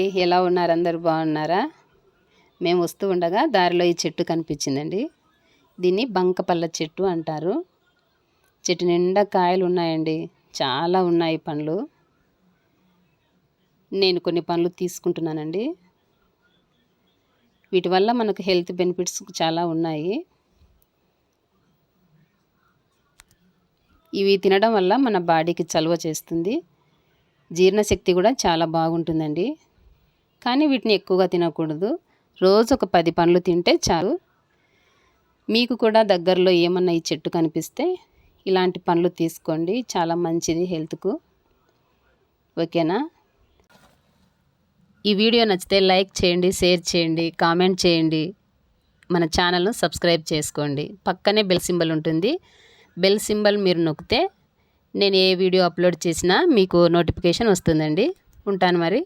ఎలా ఉన్నారు? అందరు బాగున్నారా? మేము వస్తూ ఉండగా దారిలో ఈ చెట్టు కనిపించిందండి. దీన్ని బంకపల్ల చెట్టు అంటారు. చెట్టు నిండా కాయలు ఉన్నాయండి. చాలా ఉన్నాయి పండ్లు. నేను కొన్ని పండ్లు తీసుకుంటున్నానండి. వీటి వల్ల మనకు హెల్త్ బెనిఫిట్స్ చాలా ఉన్నాయి. ఇవి తినడం వల్ల మన బాడీకి చలువ చేస్తుంది. జీర్ణశక్తి కూడా చాలా బాగుంటుందండి. కానీ వీటిని ఎక్కువగా తినకూడదు. రోజు ఒక పది పండ్లు తింటే చాలు. మీకు కూడా దగ్గరలో ఏమన్నా ఈ చెట్టు కనిపిస్తే ఇలాంటి పండ్లు తీసుకోండి. చాలా మంచిది హెల్త్కు. ఓకేనా? ఈ వీడియో నచ్చితే లైక్ చేయండి షేర్ చేయండి కామెంట్ చేయండి. మన ఛానల్ను సబ్స్క్రైబ్ చేసుకోండి. పక్కనే బెల్ సింబల్ ఉంటుంది. బెల్ సింబల్ మీరు నొక్కితే నేను ఏ వీడియో అప్లోడ్ చేసినా మీకు నోటిఫికేషన్ వస్తుందండి. ఉంటాను మరి.